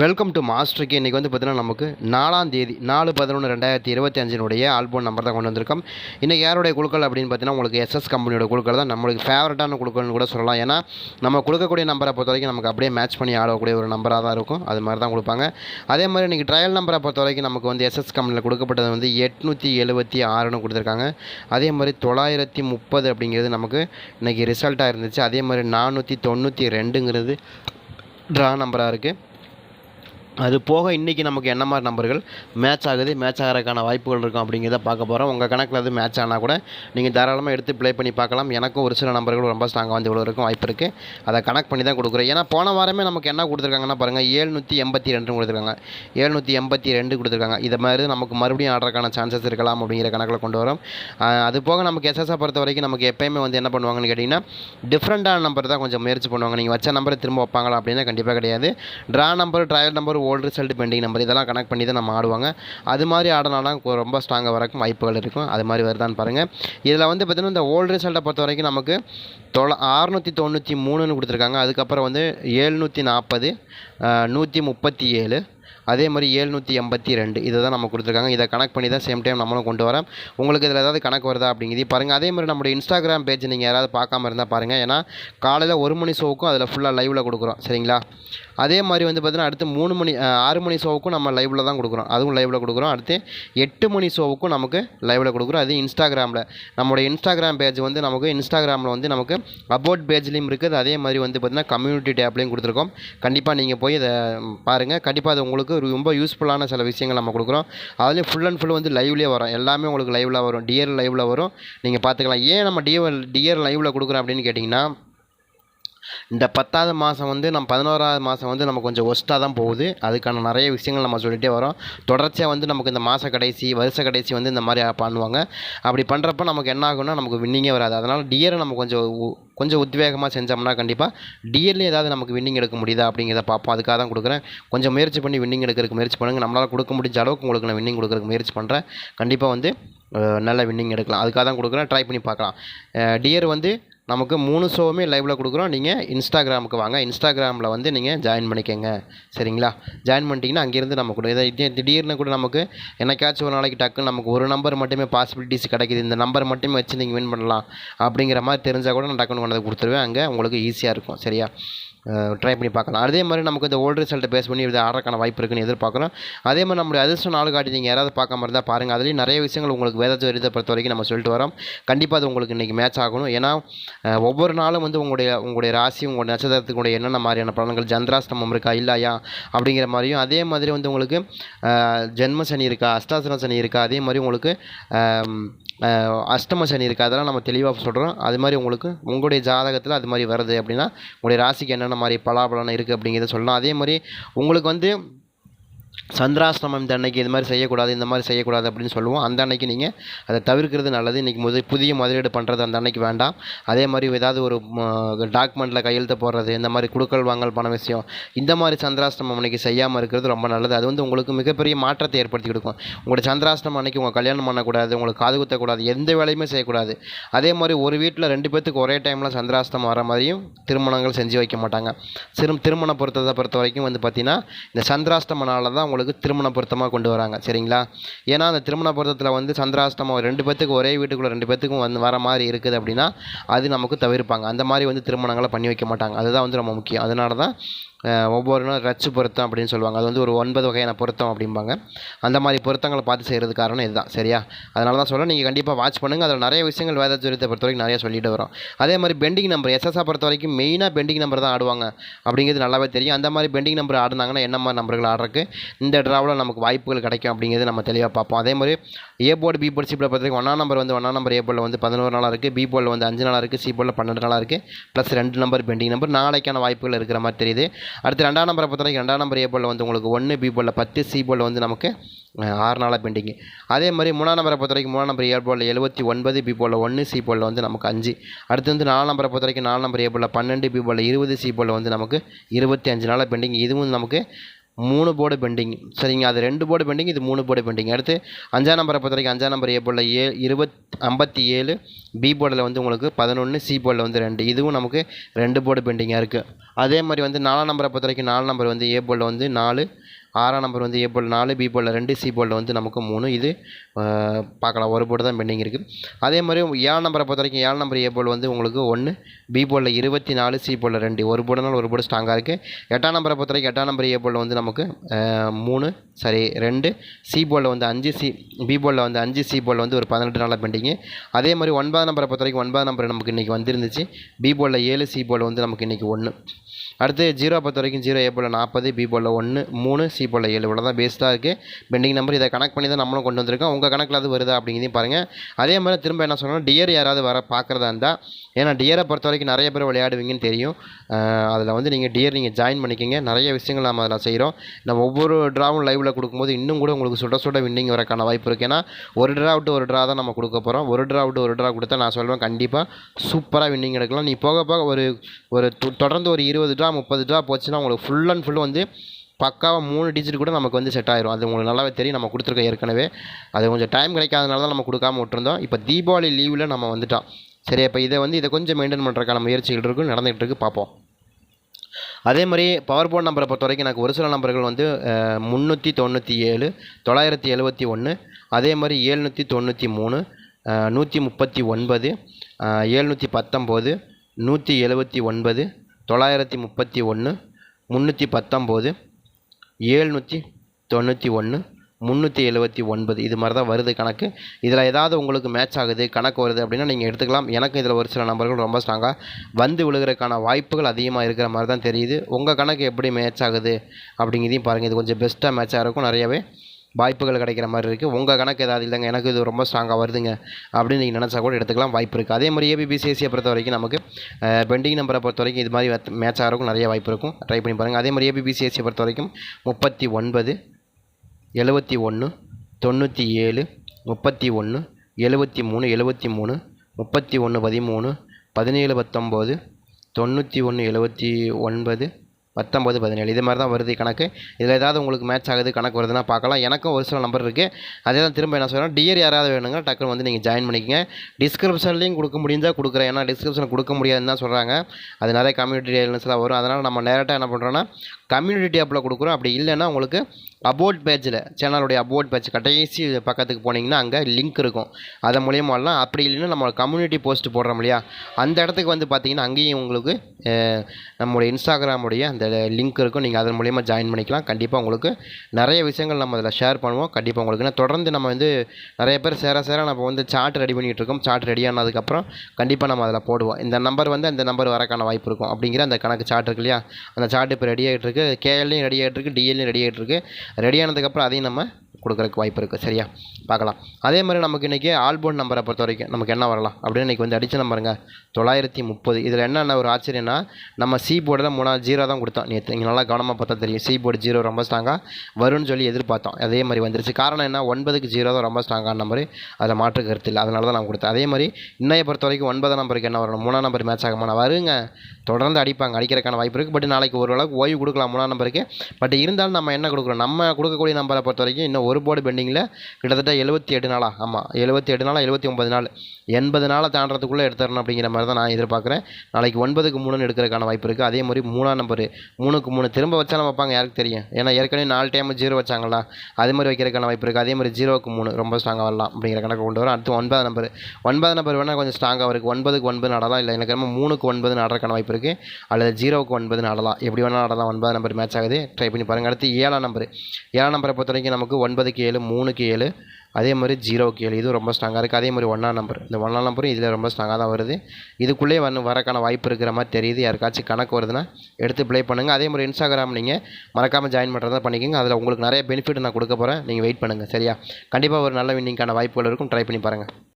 Welcome to மாஸ்டருக்கு இன்றைக்கி வந்து பார்த்தீங்கன்னா நமக்கு நாலாம் தேதி நாலு பதினொன்று ரெண்டாயிரத்தி இருபத்தி அஞ்சினுடைய ஆல்பம் நம்பர் தான் கொண்டு வந்திருக்கோம். இன்றைக்கி யாருடைய குழுக்கள் அப்படின்னு பார்த்தீங்கன்னா உங்களுக்கு எஸ்எஸ் கம்பெனியோட குழுக்கள் தான். நம்மளுக்கு ஃபேவரட்டான குழுக்கள்னு கூட சொல்லலாம். ஏன்னா நம்ம கொடுக்கக்கூடிய நம்பரை பொறுத்த வரைக்கும் நமக்கு அப்படியே மேட்ச் பண்ணி ஆடக்கூடிய ஒரு நம்பராக தான் இருக்கும். அது மாதிரி தான் கொடுப்பாங்க. அதே மாதிரி இன்றைக்கி ட்ரையல் நம்பரை பொறுத்த வரைக்கும் நமக்கு வந்து எஸ்எஸ் கம்பெனியில் கொடுக்கப்பட்டது வந்து எட்நூற்றி எழுபத்தி ஆறுன்னு கொடுத்துருக்காங்க. அதே மாதிரி தொள்ளாயிரத்தி முப்பது அப்படிங்கிறது நமக்கு இன்றைக்கி ரிசல்ட்டாக இருந்துச்சு. அதே மாதிரி நானூற்றி தொண்ணூற்றி ரெண்டுங்கிறது ட்ரா நம்பராக இருக்குது அது போக இன்றைக்கி நமக்கு என்ன மாதிரி நம்பர்கள் மேட்ச் ஆகுது மேட்ச் ஆகிறதுக்கான வாய்ப்புகள் இருக்கும் அப்படிங்கிறத பார்க்க போகிறோம் உங்கள் கணக்கில் அது மேட்ச் ஆனால் கூட நீங்கள் தாராளமாக எடுத்து ப்ளே பண்ணி பார்க்கலாம். எனக்கும் ஒரு சில நம்பர்கள் ரொம்ப ஸ்ட்ராங்காக வந்து இவ்வளோ இருக்கும் வாய்ப்பு இருக்குது அதை கனெக்ட் பண்ணி தான் கொடுக்குறேன் ஏன்னா போன வாரமே நமக்கு என்ன கொடுத்துருக்காங்கன்னா பாருங்கள் ஏழ்நூற்றி எண்பத்தி ரெண்டு கொடுத்துருக்காங்க. ஏழ்நூற்றி எண்பத்தி ரெண்டு கொடுத்துருக்காங்க. இதை மாதிரி நமக்கு மறுபடியும் ஆடுறதுக்கான சான்சஸ் இருக்கலாம் அப்படிங்கிற கணக்கில் கொண்டு வரோம். அது போக நமக்கு எஸ்எஸ்ஆ பொறுத்த வரைக்கும் நமக்கு எப்பயுமே வந்து என்ன பண்ணுவாங்கன்னு கேட்டிங்கன்னா டிஃப்ரெண்ட்டான நம்பர் தான் கொஞ்சம் முயற்சி பண்ணுவாங்க. நீங்கள் வச்ச நம்பரை திரும்ப வைப்பாங்களா அப்படின்னா கண்டிப்பாக கிடையாது. Draw number trial number old result pending number இதெல்லாம் கனெக்ட் பண்ணி தான் நம்ம ஆடுவாங்க. அது மாதிரி ஆடினாலும் ரொம்ப ஸ்ட்ராங்காக வரக்கும் வாய்ப்புகள் இருக்கும். அது மாதிரி வருதான்னு பாருங்கள் இதில் வந்து பார்த்திங்கன்னா இந்த ஓல்டு ரிசல்ட்டை பொறுத்த வரைக்கும் நமக்கு தொள ஆறுநூற்றி தொண்ணூற்றி மூணுன்னு கொடுத்துருக்காங்க. அதுக்கப்புறம் வந்து ஏழ்நூற்றி நாற்பது நூற்றி முப்பத்தி ஏழு அதே மாதிரி ஏழ்நூற்றி எண்பத்தி ரெண்டு இதை தான் நம்ம கொடுத்துருக்காங்க. இதை கனெக்ட் பண்ணி தான் சேம் டைம் நம்மளும் கொண்டு வரோம். உங்களுக்கு இதில் ஏதாவது கணக்கு வருதா அப்படிங்கிறது பாருங்கள் அதே மாதிரி நம்மளுடைய இன்ஸ்டாகிராம் பேஜ் நீங்கள் யாராவது பார்க்காம இருந்தால் பாருங்கள் ஏன்னா காலையில் ஒரு மணி ஷோவுக்கும் அதில் ஃபுல்லாக லைவில் கொடுக்குறோம். சரிங்களா? அதே மாதிரி வந்து பார்த்தீங்கன்னா அடுத்து மூணு மணி ஆறு மணி ஷோவுக்கும் நம்ம லைவில் தான் கொடுக்குறோம். அதுவும் லைவில் கொடுக்குறோம். அடுத்து எட்டு மணி ஷோவுக்கும் நமக்கு லைவில் கொடுக்குறோம். அது இன்ஸ்டாகிராமில் நம்மளுடைய இன்ஸ்டாகிராம் பேஜ் வந்து நமக்கு இன்ஸ்டாகிராமில் வந்து நமக்கு அபோட் பேஜ்லேயும் இருக்குது. அதே மாதிரி வந்து பார்த்திங்கன்னா கம்யூனிட்டி டேப்லேயும் கொடுத்துருக்கோம். கண்டிப்பாக நீங்கள் போய் இதை பாருங்கள் கண்டிப்பாக அது உங்களுக்கு ரொம்ப யூஸ்ஃபுல்லான சில விஷயங்கள் நம்ம கொடுக்குறோம். அதுலேயும் ஃபுல் அண்ட் ஃபுல் வந்து லைவ்லேயே வரும். எல்லாமே உங்களுக்கு லைவில் வரும். டியர் லைவில் வரும். நீங்கள் பார்த்துக்கலாம். ஏன் நம்ம டியர் டியர் லைவில் கொடுக்குறோம் அப்படின்னு கேட்டிங்கன்னா இந்த பத்தாவது மாதம் வந்து நம்ம பதினோராவது மாதம் வந்து நம்ம கொஞ்சம் ஒஸ்ட்டாக தான் போகுது. அதுக்கான நிறைய விஷயங்கள் நம்ம சொல்லிகிட்டே வரோம். தொடர்ச்சியாக வந்து நமக்கு இந்த மாத கடைசி வருஷ கடைசி வந்து இந்த மாதிரி பண்ணுவாங்க. அப்படி பண்ணுறப்ப நமக்கு என்ன ஆகும்னா நமக்கு வின்னிங்கே வராது. அதனால் டியரை நம்ம கொஞ்சம் உ- கொஞ்சம் உத்வேகமாக செஞ்சோம்னா கண்டிப்பாக டியர்லேயே ஏதாவது நமக்கு வின்னிங் எடுக்க முடியுதா அப்படிங்கிறத பார்ப்போம். அதுக்காக தான் கொடுக்குறேன். கொஞ்சம் முயற்சி பண்ணி வின்னிங் எடுக்கிறதுக்கு முயற்சி பண்ணுங்கள் நம்மளால் கொடுக்க முடிஞ்ச அளவுக்கு உங்களுக்கு நான் வின்னிங் கொடுக்குறதுக்கு முயற்சி பண்ணுறேன் கண்டிப்பாக வந்து நல்ல வின்னிங் எடுக்கலாம். அதுக்காக தான் கொடுக்குறேன். ட்ரை பண்ணி பார்க்கலாம். டியர் வந்து நமக்கு மூணு ஷோவுமே லைவில் கொடுக்குறோம். நீங்கள் இன்ஸ்டாகிராமுக்கு வாங்க. இன்ஸ்டாகிராமில் வந்து நீங்கள் ஜாயின் பண்ணிக்கோங்க. சரிங்களா? ஜாயின் பண்ணிட்டீங்கன்னா அங்கேருந்து நம்ம கூட இதை திடீர்னு கூட நமக்கு என்னைக்காச்சும் ஒரு நாளைக்கு டக்குன்னு நமக்கு ஒரு நம்பர் மட்டுமே பாசிபிலிட்டிஸ் கிடைக்குது. இந்த நம்பர் மட்டுமே வச்சு நீங்கள் வின் பண்ணலாம். அப்படிங்கிற மாதிரி தெரிஞ்சால் கூட நான் டக்குன்னு கொண்டு வந்து கொடுத்துருவேன். அங்கே உங்களுக்கு ஈஸியாக இருக்கும். சரியா? ட்ரை பண்ணி பார்க்கலாம். அதே மாதிரி நமக்கு இந்த ஓல்டு ரிசல்ட்டை பேஸ் பண்ணி இது ஆடுறக்கான வாய்ப்பு இருக்குன்னு எதிர்பார்க்குறோம். அதே மாதிரி நம்மளுடைய அதிர்ஷ்டம் நாள் காட்டி நீங்கள் யாராவது பார்க்காம இருந்தால் பாருங்கள் அதுலேயும் நிறைய விஷயங்கள் உங்களுக்கு வேதத்தை விருதை பொறுத்த வரைக்கும் நம்ம சொல்லிட்டு வரோம். கண்டிப்பாக அது உங்களுக்கு இன்றைக்கி மேட்ச் ஆகணும். ஏன்னா ஒவ்வொரு நாளும் வந்து உங்களுடைய உங்களுடைய ராசி உங்களுடைய நட்சத்திரத்துக்குடைய என்னென்ன மாதிரியான பலன்கள் சந்திராஷ்டமம் இருக்கா இல்லையா அப்படிங்கிற மாதிரியும் அதே மாதிரி வந்து உங்களுக்கு ஜென்ம சனி இருக்கா அஷ்டாசன சனி இருக்கா அதே மாதிரி உங்களுக்கு அஷ்டம சனி இருக்கா அதெல்லாம் நம்ம தெளிவாக சொல்கிறோம் அது மாதிரி உங்களுக்கு உங்களுடைய ஜாதகத்தில் அது மாதிரி வருது அப்படின்னா உங்களுடைய ராசிக்கு என்னென்ன மாதிரி பலாபலன் இருக்குது அப்படிங்கிறத சொல்லலாம். அதே மாதிரி உங்களுக்கு வந்து சந்திராஷ்டமம் இந்த அன்னைக்கு இது மாதிரி செய்யக்கூடாது இந்த மாதிரி செய்யக்கூடாது அப்படின்னு சொல்லுவோம். அந்த அன்னைக்கு நீங்கள் அதை தவிர்க்கிறது நல்லது. இன்றைக்கி முதல் புதிய முதலீடு பண்ணுறது அந்த அன்னைக்கு வேண்டாம். அதே மாதிரி ஏதாவது ஒரு டாக்குமெண்ட்டில் கையெழுத்து போடுறது இந்த மாதிரி குடுக்கல் வாங்கல் பண விஷயம் இந்த மாதிரி சந்திராஷ்டமம் அன்னைக்கு செய்யாமல் இருக்கிறது ரொம்ப நல்லது. அது வந்து உங்களுக்கு மிகப்பெரிய மாற்றத்தை ஏற்படுத்தி கொடுக்கும். உங்களோட சந்திராஷ்டமம் அன்னைக்கு உங்கள் கல்யாணம் பண்ணக்கூடாது உங்களுக்கு காது குத்தக்கூடாது எந்த வேலையுமே செய்யக்கூடாது. அதே மாதிரி ஒரு வீட்டில் ரெண்டு பேர்த்துக்கு ஒரே டைமில் சந்திராஷ்டமம் வர மாதிரியும் திருமணங்கள் செஞ்சு வைக்க மாட்டாங்க. சிறு திருமண பொருத்தத்தை பொறுத்த வரைக்கும் வந்து பார்த்திங்கன்னா இந்த சந்திராஷ்டம தான் உங்களுக்கு திருமண பொருத்தமாக கொண்டு வராங்க சரிங்களா? ஏன்னா அந்த திருமண பொருத்தத்தில் வந்து சந்திராஷ்டமம் ரெண்டு பேத்துக்கு ஒரே வீட்டுக்குள்ளே ரெண்டு பேர்த்துக்கும் வந்து வர மாதிரி இருக்குது அப்படின்னா அது நமக்கு தவிர்ப்பாங்க. அந்த மாதிரி வந்து திருமணங்களை பண்ணி வைக்க மாட்டாங்க. அதுதான் வந்து ரொம்ப முக்கியம். அதனால தான் ஒவ்வொரு நாள் ரச்சு பொருத்தம் அப்படின்னு சொல்லுவாங்க. அது வந்து ஒரு ஒன்பது வகையான பொருத்தம் அப்படிம்பாங்க. அந்த மாதிரி பொருத்தங்களை பார்த்து செய்கிறது காரணம் இதுதான். சரியா? அதனால தான் சொல்கிறேன் நீங்கள் கண்டிப்பாக வாட்ச் பண்ணுங்கள் அதில் நிறைய விஷயங்கள் வேத பொறுத்த வரைக்கும் நிறைய சொல்லிட்டு வரோம். அதே மாதிரி பெண்டிங் நம்பர் எஸ்எஸ்ஆ பொறுத்த வரைக்கும் மெயினாக பெண்டிங் நம்பர் தான் ஆடுவாங்க. அப்படிங்கிறது நல்லாவே தெரியும். அந்த மாதிரி பெண்டிங் நம்பர் ஆடினாங்கன்னா என்ன மாதிரி நம்பர்கள் ஆடுறதுக்கு இந்த ட்ராவில் நமக்கு வாய்ப்புகள் கிடைக்கும் அப்படிங்கிறது நம்ம தெளிவாக பார்ப்போம். அதே மாதிரி A board B board C board பொறுத்த வரைக்கும் ஒன்றாம் நம்பர் வந்து ஒன்றாம் நம்பர் ஏ போர்டில் வந்து பதினோரு நாளாக இருக்குது பி போர்டில் வந்து அஞ்சு நாளாக இருக்குது சி போர்டில் பன்னெண்டு நாளாக இருக்குது ப்ளஸ் ரெண்டு நம்பர் பெண்டிங் நம்பர் நாளைக்கான வாய்ப்புகள் இருக்கிற மாதிரி தெரியுது. அடுத்து ரெண்டாம் நம்பரை பொறுத்த வரைக்கும் ரெண்டாம் நம்பர் ஏ போர்டில் வந்து உங்களுக்கு ஒன்று பி போர்டில் பத்து சி வந்து நமக்கு ஆறு நாளாக பெண்டிங்கு அதே மாதிரி மூணாம் நம்பரை பொறுத்த வரைக்கும் மூணாம் நம்பர் ஏ போர்டில் எழுபத்தி ஒன்பது பி போர்டில் ஒன்று சி வந்து நமக்கு அஞ்சு. அடுத்து வந்து நாலு நம்பரை பொறுத்த வரைக்கும் நாலு நம்பர் ஏ போர்டில் பன்னெண்டு பி போர்டில் இருபது சி வந்து நமக்கு இருபத்தி அஞ்சு. நாளாக பெண்டிங் இதுவும் நமக்கு மூணு போர்டு பெண்டிங் சரிங்க அது ரெண்டு போர்டு பெண்டிங் இது மூணு போர்டு பெண்டிங் அடுத்து அஞ்சாம் நம்பரை பொறுத்த வரைக்கும் அஞ்சாம் நம்பர் ஏ போர்டில் ஏ இருபத் ஐம்பத்தி ஏழு பி போர்டில் வந்து உங்களுக்கு பதினொன்று சி போர்டில் வந்து ரெண்டு. இதுவும் நமக்கு ரெண்டு போர்டு பெண்டிங்காக இருக்குது அதே மாதிரி வந்து நாலாம் நம்பரை பொறுத்த வரைக்கும் நாலு நம்பர் வந்து ஏ போர்டில் வந்து நாலு ஆறாம் நம்பர் வந்து ஏ போல் நாலு பி போலில் ரெண்டு சி போலில் வந்து நமக்கு மூணு. இது பார்க்கலாம். ஒரு போர்டு தான் பெண்டிங் இருக்குது அதே மாதிரி ஏழு நம்பரை பொறுத்த வரைக்கும் ஏழு நம்பர் ஏ போல் வந்து உங்களுக்கு ஒன்று பி போலில் இருபத்தி நாலு சி போலில் ரெண்டு. ஒரு போர்டுனால ஒரு போர்டு ஸ்ட்ராங்காக இருக்குது எட்டாம் நம்பரை பொறுத்த வரைக்கும் எட்டாம் நம்பர் ஏ போர்டில் வந்து நமக்கு மூணு சரி ரெண்டு. சி போலில் வந்து அஞ்சு சி பி போலில் வந்து அஞ்சு சி போலில் வந்து ஒரு பதினெட்டு நாளாக பெண்டிங்கு அதே மாதிரி ஒன்பதாம் நம்பரை பொறுத்த வரைக்கும் ஒன்பதாம் நம்பர் நமக்கு இன்றைக்கி வந்துருந்துச்சு. பி போலில் ஏழு சி போர்டில் வந்து நமக்கு இன்றைக்கி ஒன்று அடுத்து ஜீரோ பொறுத்த வரைக்கும் ஜீரோ ஏ போல் நாற்பது பி போல் ஒன்று மூணு சி போல் ஏழு. இவ்வளோ தான் பேஸ்டாக இருக்குது பெண்டிங் நம்பர் இதை கனெக்ட் பண்ணி தான் நம்மளும் கொண்டு வந்திருக்கோம். உங்கள் கணக்கில் அது வருதா அப்படிங்கிறதையும் பாருங்கள் அதே மாதிரி திரும்ப என்ன சொல்லணும் டியர் யாராவது வர பார்க்குறதா இருந்தால் ஏன்னா டியரை பொறுத்த வரைக்கும் நிறைய பேர் விளையாடுவீங்கன்னு தெரியும். அதில் வந்து நீங்கள் டியர் நீங்கள் ஜாயின் பண்ணிக்கிங்க. நிறைய விஷயங்கள் நம்ம அதில் செய்கிறோம் நம்ம ஒவ்வொரு ட்ராவும் லைவில் கொடுக்கும்போது இன்னும் கூட உங்களுக்கு சுட சுட வின்னிங் வரக்கான வாய்ப்பு இருக்குது ஏன்னா ஒரு ட்ரா விட்டு ஒரு ட்ரா தான் நம்ம கொடுக்க போகிறோம் ஒரு ட்ரா விட்டு ஒரு ட்ரா கொடுத்தா நான் சொல்கிறேன் கண்டிப்பாக சூப்பராக வின்னிங் எடுக்கலாம். நீ போக போக ஒரு ஒரு தொ- தொடர்ந்து ஒரு இருபது ட்ரா முப்பது ரூபா போச்சுன்னா உங்களுக்கு ஃபுல் அண்ட் ஃபுல் வந்து பக்காவாக மூணு டிஜிட் கூட நமக்கு வந்து செட் ஆயிரும். அது உங்களுக்கு நல்லாவே தெரியும். நம்ம கொடுத்துருக்கோம் ஏற்கனவே. அது கொஞ்சம் டைம் கிடைக்காதனால தான் நம்ம கொடுக்காம விட்டுருந்தோம். இப்போ தீபாவளி லீவில் நம்ம வந்துட்டோம். சரி இப்போ இதை வந்து இதை கொஞ்சம் மெயின்டைன் பண்ணுறக்கான முயற்சிகள் இருக்கும் நடந்துகிட்டு இருக்கு. பார்ப்போம். அதே மாதிரி பவர் போர்ட் நம்பரை பொறுத்த வரைக்கும் எனக்கு ஒரு சில நம்பர்கள் வந்து முந்நூற்றி தொண்ணூற்றி ஏழு தொள்ளாயிரத்தி எழுபத்தி ஒன்று அதே மாதிரி ஏழ்நூற்றி தொண்ணூற்றி மூணு நூற்றி முப்பத்தி ஒன்பது ஏழ்நூற்றி பத்தொம்போது நூற்றி எழுபத்தி ஒன்பது தொள்ளாயிரத்தி முப்பத்தி ஒன்று முந்நூற்றி பத்தொம்போது ஏழ்நூற்றி தொண்ணூற்றி ஒன்று முந்நூற்றி எழுபத்தி ஒன்பது. இது மாதிரி தான் வருது கணக்கு. இதில் ஏதாவது உங்களுக்கு மேட்ச் ஆகுது கணக்கு வருது அப்படின்னா நீங்கள் எடுத்துக்கலாம். எனக்கு இதில் ஒரு சில நம்பர்கள் ரொம்ப ஸ்ட்ராங்காக வந்து விழுகிறதுக்கான வாய்ப்புகள் அதிகமாக இருக்கிற மாதிரி தான் தெரியுது. உங்கள் கணக்கு எப்படி மேட்ச் ஆகுது அப்படிங்கிறதையும் பாருங்கள் இது கொஞ்சம் பெஸ்ட்டாக மேட்சாக இருக்கும் நிறையவே. வாய்ப்புகள் கிடைக்கிற மாதிரி இருக்குது உங்கள் கணக்கு ஏதாவது இல்லைங்க. எனக்கு இது ரொம்ப ஸ்ட்ராங்காக வருதுங்க. அப்படின்னு நீங்கள் நினச்சா கூட எடுத்துக்கலாம். வாய்ப்பு இருக்குது அதே மாதிரி ஏபிபிசிஎஸ்சியை பொறுத்த வரைக்கும் நமக்கு பெண்டிங் நம்பரை பொறுத்த வரைக்கும் இது மாதிரி மேட்ச் ஆகிறக்கும் நிறைய வாய்ப்பு இருக்கும். ட்ரை பண்ணி பாருங்கள் அதே மாதிரி ஏபிபிசிஎஸ்சியை பொறுத்த வரைக்கும் முப்பத்தி ஒன்பது எழுபத்தி ஒன்று தொண்ணூற்றி ஏழு முப்பத்தி ஒன்று எழுபத்தி மூணு எழுபத்தி மூணு முப்பத்தி ஒன்று பதிமூணு பதினேழு பத்தொம்போது தொண்ணூற்றி ஒன்று எழுபத்தி ஒன்பது பத்தொம்பது பதினேழு இது மாதிரி தான் வருது கணக்கு. இதில் ஏதாவது உங்களுக்கு மேட்ச் ஆகுது கணக்கு வருதுன்னா பார்க்கலாம். எனக்கும் ஒரு சில நம்பர் இருக்குது அதே தான் திரும்ப என்ன சொல்கிறேன் டியர் யாராவது வேணுங்க டக்குன்னு வந்து நீங்கள் ஜாயின் பண்ணிக்கங்க. டிஸ்கிரிப்ஷன்லேயும் கொடுக்க முடிஞ்சால் கொடுக்குறேன். ஏன்னா டிஸ்கிரிப்ஷன் கொடுக்க முடியாதுன்னு தான் சொல்கிறாங்க அது நிறைய கம்யூனிட்டி டீடைல்ஸ்லாம் வரும். அதனால் நம்ம டேரெக்டாக என்ன பண்ணுறோன்னா கம்யூனிட்டி ஆப்பில் கொடுக்குறோம். அப்படி இல்லைன்னா உங்களுக்கு அபோட் பேஜில் சேனலுடைய அபோட் பேஜ் கடைசி பக்கத்துக்கு போனீங்கன்னா அங்கே லிங்க் இருக்கும். அதன் மூலியமாகலாம் அப்படி இல்லைன்னா நம்ம கம்யூனிட்டி போஸ்ட் போடுறோம் இல்லையா? அந்த இடத்துக்கு வந்து பார்த்தீங்கன்னா அங்கேயும் உங்களுக்கு நம்மளுடைய இன்ஸ்டாகிராமுடைய அந்த லிங்க் இருக்கும். நீங்கள் அதன் மூலியமாக ஜாயின் பண்ணிக்கலாம். கண்டிப்பாக உங்களுக்கு நிறைய விஷயங்கள் நம்ம அதில் ஷேர் பண்ணுவோம். கண்டிப்பாக உங்களுக்கு. ஏன்னா தொடர்ந்து நம்ம வந்து நிறைய பேர் சேர சேர நம்ம வந்து சார்ட் ரெடி பண்ணிகிட்டு இருக்கோம். சார்ட் ரெடி ஆனதுக்கப்புறம் கண்டிப்பாக நம்ம அதில் போடுவோம். இந்த நம்பர் வந்து அந்த நம்பர் வரக்கான வாய்ப்பு இருக்கும். அப்படிங்கிற அந்த கணக்கு சார்ட் இருக்கு இல்லையா? அந்த சார்ட் இப்போ ரெடி ஆகிட்டு இருக்கு. கேஎல்லையும் ரெடி ஆகிட்டு இருக்கு. டிஎல்லையும் ரெடி ஆகிட்டு இருக்கு. ரெடி ஆனதுக்கப்புறம் அதையும் நம்ம கொடுக்குறதுக்கு வாய்ப்பு இருக்குது சரியா? பார்க்கலாம். அதே மாதிரி நமக்கு இன்றைக்கி ஆல்போன் நம்பரை பொறுத்த வரைக்கும் நமக்கு என்ன வரலாம்? அப்படின்னு இன்றைக்கி வந்து அடித்த நம்பருங்க தொள்ளாயிரத்தி முப்பது. இதில் என்னென்ன ஒரு ஆச்சரியம்னா நம்ம சி போர்டில் மூணாவது ஜீரோ தான் கொடுத்தோம். நேற்று இங்கே நல்லா கவனமாக பார்த்தா தெரியும். சி போர்டு ஜீரோ ரொம்ப ஸ்ட்ராங்காக வரும்னு சொல்லி எதிர்பார்த்தோம். அதே மாதிரி வந்துருச்சு. காரணம் என்ன? ஒன்பதுக்கு ஜீரோ தான் ரொம்ப ஸ்ட்ராங்கான நம்பர் அதில் மாற்று கருத்து இல்லை. அதனால தான் நான் கொடுத்தேன். அதே மாதிரி இன்னைய பொறுத்த வரைக்கும் ஒன்பதாம் நம்பருக்கு என்ன வரணும்? மூணாம் நம்பர் மேட்ச் ஆகமான வருங்க. தொடர்ந்து அடிப்பாங்க. அடிக்கிறதுக்கான வாய்ப்பு இருக்குது பட் நாளைக்கு ஓரளவுக்கு ஓய்வு கொடுக்கலாம் மூணாம் நம்பருக்கு பட் இருந்தாலும் நம்ம என்ன கொடுக்குறோம்? நம்ம கொடுக்கக்கூடிய நம்பரை பொறுத்த வரைக்கும் இன்னும் ஒரு போர்டு பெண்டிங்கில் கிட்டத்தட்ட எழுபத்தி எட்டு நாளா? ஆமாம் எழுபத்தி எட்டு நாளா எழுபத்தி ஒன்பது நாள். எண்பது நாளை தாண்டறதுக்குள்ளே எடுத்துடணும் அப்படிங்கிற மாதிரி தான் நான் எதிர்பார்க்குறேன். நாளைக்கு ஒன்பதுக்கு மூணுன்னு எடுக்கிறதுக்கான வாய்ப்பு இருக்குது அதே மாதிரி மூணாம் நம்பர் மூணுக்கு மூணு. திரும்ப வச்சாலும் வைப்பாங்க யாருக்கு தெரியும்? ஏன்னா ஏற்கனவே நாலு டைம் ஜீரோ வச்சாங்களா அதே மாதிரி வைக்கிறதுக்கான வாய்ப்பு இருக்குது அதே மாதிரி ஜீரோக்கு மூணு. ரொம்ப ஸ்ட்ராங்காக வரலாம் அப்படிங்கிற கணக்கு கொண்டு வரும். அடுத்து ஒன்பதாம் நம்பர். ஒன்பது நம்பர் வேணால் கொஞ்சம் ஸ்ட்ராங்காக இருக்குது ஒன்பதுக்கு ஒன்பது நடலாம் இல்லை. எனக்கு என்னமோ மூணுக்கு ஒன்பது நடக்கான வாய்ப்பு இருக்குது அல்லது ஜீரோவுக்கு ஒன்பது நடலாம். எப்படி வேணால் நடலாம். ஒன்பதாம் நம்பர் மேட்ச் ஆகுது. ட்ரை பண்ணி பாருங்கள் அடுத்து ஏழாம் நம்பர். ஏழாம் நம்பரை பொறுத்த வரைக்கும் நமக்கு ஒன்பதுக்கு ஏழு மூணுக்கு ஏழு அதே மாதிரி ஜீரோக்கு ஏழு. இதுவும் ரொம்ப ஸ்ட்ராங்காக இருக்குது அதே மாதிரி ஒன்றாம் நம்பர் இந்த ஒன்றாம் நம்பரும் இதில் ரொம்ப ஸ்ட்ராங்காக தான் வருது. இதுக்குள்ளே வந்து வரக்கான வாய்ப்பு இருக்கிற மாதிரி தெரியுது. யாருக்காச்சும் கணக்கு வருதுன்னா எடுத்து ப்ளே பண்ணுங்கள் அதே மாதிரி இன்ஸ்டாகிராம் நீங்கள் மறக்காமல் ஜாயின் பண்ணுறதா பண்ணிக்கோங்க. அதில் உங்களுக்கு நிறைய பெனிஃபிட் நான் கொடுக்க போகிறேன் நீங்கள் வெயிட் பண்ணுங்கள் சரியா? கண்டிப்பாக ஒரு நல்ல வின்னிங்கான வாய்ப்புகள் இருக்கும். ட்ரை பண்ணி பாருங்கள்